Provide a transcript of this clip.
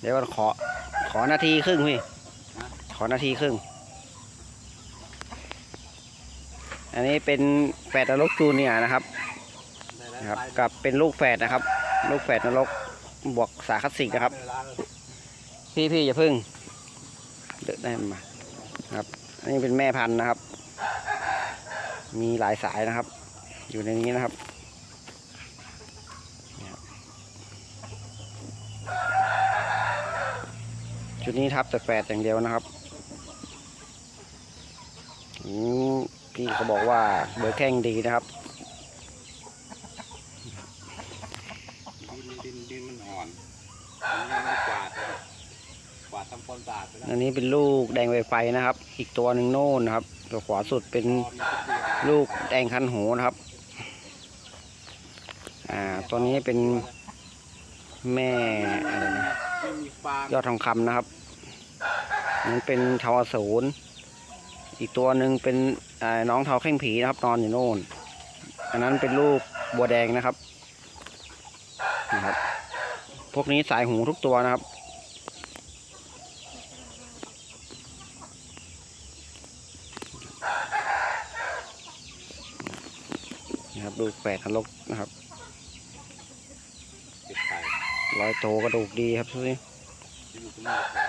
เดี๋ยวขอ ขอนาทีครึ่งพี่ ขอนาทีครึ่ง อันนี้เป็นแฝดนรกจูเนียร์นะครับนะครับ กับเป็นลูกแฝดนะครับ ลูกแฝดนรกบวกสาคัสสิกนะครับ พี่พี่อย่าพึ่งเดินได้มาครับ อันนี้เป็นแม่พันธุ์นะครับ มีหลายสายนะครับ อยู่ในนี้นะครับเนี่ยครับ ชุดนี้ทับแต่แฝดอย่างเดียวนะครับอืมพี่เขาบอกว่าเบอร์แข้งดีนะครับดินดินดินมันอ่อนอันนี้มันกวาดเลยกวาดทำความสะอาดไปแล้วอันนี้เป็นลูกแดงไวไฟนะครับ อีกตัวหนึ่งโน่นนะครับ ตัวขวาสุดเป็นพอมีตะเกียบลูกแดงคันหูนะครับ อ่า ตัวนี้เป็นแม่อะไรนะไม่มีฟางยอดทองคำนะครับ นั้นเป็นทาวศูนย์อีกตัวหนึ่งเป็นน้องเทาแข้งผีนะครับนอนอยู่โน่น อันนั้นเป็นลูกบัวแดงนะครับนะครับ พวกนี้สายหูทุกตัวนะครับ นะครับลูแฝดนรกนะครับรอยโตกระดูกดีครับทุกทีที่อยู่ตรงนี้